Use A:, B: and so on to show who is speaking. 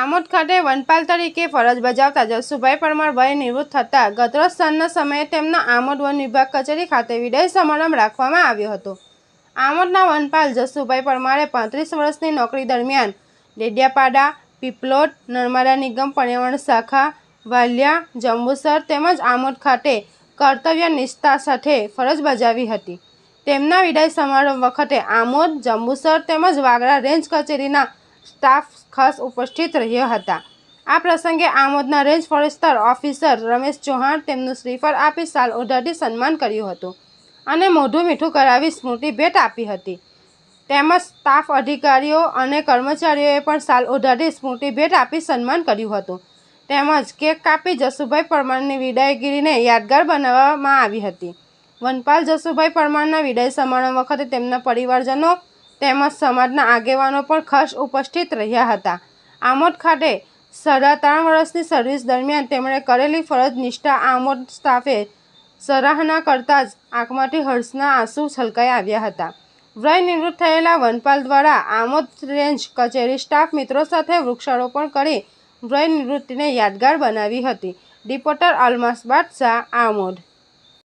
A: આમોદ ખાતે વનપાલ તરીકે ફરજ બજાવતા જસુભાઈ પરમાર વય નિવૃત્ત થતાં ગતરોજ સમયે તેમના આમોદ વન વિભાગ કચેરી ખાતે વિદાય સમારંભ રાખવામાં આવ્યો હતો. આમોદના વનપાલ જસુભાઈ પરમારે પાંત્રીસ વર્ષની નોકરી દરમિયાન ડેડિયાપાડા, પીપલોટ, નર્મદા નિગમ, પર્યાવરણ શાખા, વાલિયા, જંબુસર તેમજ આમોદ ખાતે કર્તવ્ય નિષ્ઠા સાથે ફરજ બજાવી હતી. તેમના વિદાય સમારંભ વખતે આમોદ, જંબુસર તેમજ વાગરા રેન્જ કચેરીના સ્ટાફ ખાસ ઉપસ્થિત રહ્યા હતા. આ પ્રસંગે આમોદના range forester officer Ramesh Chauhan તેમનું શ્રીફળ આપી સાલ ઓઢાડી સન્માન કર્યું હતું અને મોઢું મીઠું કરાવી સ્મૃતિ ભેટ આપી હતી. તેમજ સ્ટાફ અધિકારીઓ અને કર્મચારીઓએ પણ સાલ ઓઢાડી સ્મૃતિ ભેટ આપી સન્માન કર્યું હતું. તેમજ કેક કાપી જસુભાઈ પરમારની વિદાયગીરીને યાદગાર બનાવવામાં આવી હતી. વનપાલ જસુભાઈ પરમારના વિદાય સમારંભ વખતે તેમના પરિવારજનો તેમજ સમાજના આગેવાનો પણ ખાસ ઉપસ્થિત રહ્યા હતા. આમોદ ખાતે સાડા ત્રણ વર્ષની સર્વિસ દરમિયાન તેમણે કરેલી ફરજ નિષ્ઠા આમોદ સ્ટાફે સરાહના કરતાં જ આંખમાંથી હર્ષના આંસુ છલકાઈ આવ્યા હતા. વ્રય નિવૃત્ત થયેલા વનપાલ દ્વારા આમોદ રેન્જ કચેરી સ્ટાફ મિત્રો સાથે વૃક્ષારોપણ કરી વ્રય નિવૃત્તિને યાદગાર બનાવી હતી. રિપોર્ટર અલમાસ બાદશાહ, આમોદ.